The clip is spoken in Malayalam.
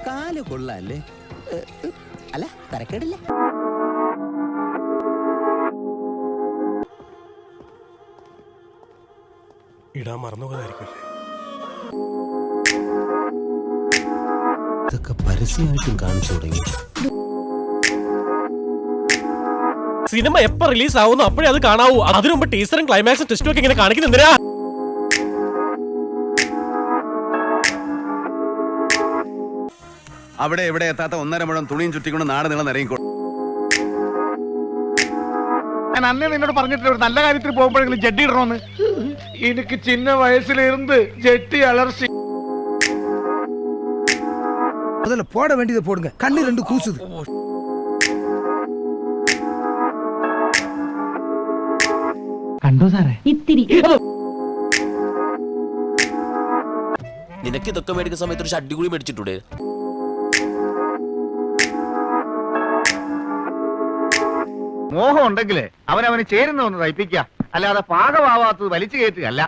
അല്ലേ കൊള്ളാല്ലേ? അല്ല തരക്കേടില്ല. ഇടാൻ മറന്നുപോയതായിരിക്കുമല്ലേ? ഇതൊക്കെ പരസ്യമായിട്ടും കാണിച്ചു തുടങ്ങി. സിനിമ എപ്പോ റിലീസ് ആവുന്നു അപ്പോഴേ അത് കാണാവൂ. അതിനു മുമ്പ് ടീച്ചറും ക്ലൈമാക്സും ടെസ്റ്റും ഒക്കെ ഇങ്ങനെ കാണിക്കുന്ന അവിടെ എവിടെ എത്താത്ത ഒന്നര മുഴം തുണിയും ചുറ്റിക്കൊണ്ട് നാട് നീളം നിറങ്ങിക്കോ ഞാൻ അന്നേ നിന്നോട് പറഞ്ഞിട്ടില്ല ഒരു നല്ല കാര്യത്തിൽ പോകുമ്പോഴെങ്കിലും ജഡ്ഡി ഇടണമെന്ന് എനിക്ക് ചിന്ന വയസ്സിലിരുന്ന് ജെട്ടി അലർച്ചി முதல்ல போட வேண்டியதை போடுங்க கண்ணு ரெண்டு கூசுது കണ്ടോ സാറേ ഇത്തിരി നിനക്ക് ഇതൊക്കെ മേടിക്കുന്ന സമയത്ത് ഒരു ഷഡ്ഡി കൂടി മേടിച്ചിട്ടൂടെ മോഹം ഉണ്ടെങ്കിലേ അവനവന് ചേരുന്ന ഒന്ന് തയ്പ്പിക്കുക അല്ലാതെ പാകമാവാത്തത് വലിച്ചു കയറ്റുകയല്ല.